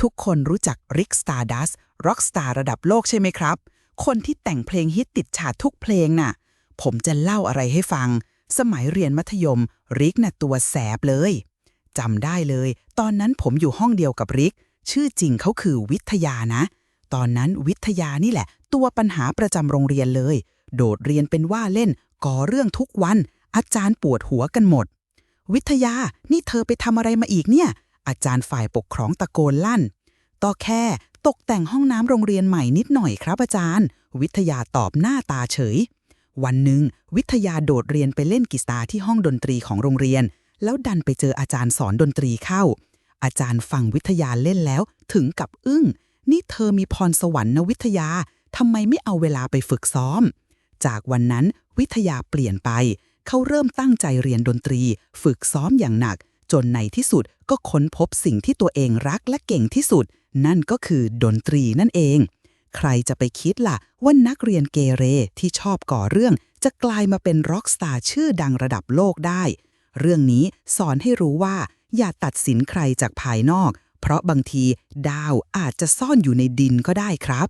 ทุกคนรู้จักริกสตาร์ดัสร็อกสตาร์ระดับโลกใช่ไหมครับ คนที่แต่งเพลงฮิตติดชาร์ตทุกเพลงน่ะ ผมจะเล่าอะไรให้ฟัง สมัยเรียนมัธยม ริกน่ะตัวแสบเลยจำได้เลย ตอนนั้นผมอยู่ห้องเดียวกับริก ชื่อจริงเขาคือวิทยานะ ตอนนั้นวิทยานี่แหละ ตัวปัญหาประจำโรงเรียนเลย โดดเรียนเป็นว่าเล่น ก่อเรื่องทุกวัน อาจารย์ปวดหัวกันหมด วิทยานี่เธอไปทำอะไรมาอีกเนี่ย อาจารย์ฝ่ายปกครองตะโกนลั่น ต่อแค่ตกแต่งห้องน้ำโรงเรียนใหม่นิดหน่อยครับอาจารย์ วิทยาตอบหน้าตาเฉย วันหนึ่ง วิทยาโดดเรียนไปเล่นกีตาร์ที่ห้องดนตรีของโรงเรียน แล้วดันไปเจออาจารย์สอนดนตรีเข้า อาจารย์ฟังวิทยาเล่นแล้วถึงกับอึ้ง นี่เธอมีพรสวรรค์นะวิทยาทำไมไม่เอาเวลาไปฝึกซ้อม จากวันนั้นวิทยาเปลี่ยนไป เขาเริ่มตั้งใจเรียนดนตรี ฝึกซ้อมอย่างหนัก จนในที่สุดก็ค้นพบสิ่งที่ตัวเองรักและเก่งที่สุด นั่นก็คือดนตรีนั่นเอง ใครจะไปคิดล่ะว่านักเรียนเกเรที่ชอบก่อเรื่อง จะกลายมาเป็นร็อกสตาร์ชื่อดังระดับโลกได้ เรื่องนี้สอนให้รู้ว่า อย่าตัดสินใครจากภายนอก เพราะบางทีดาวอาจจะซ่อนอยู่ในดินก็ได้ครับ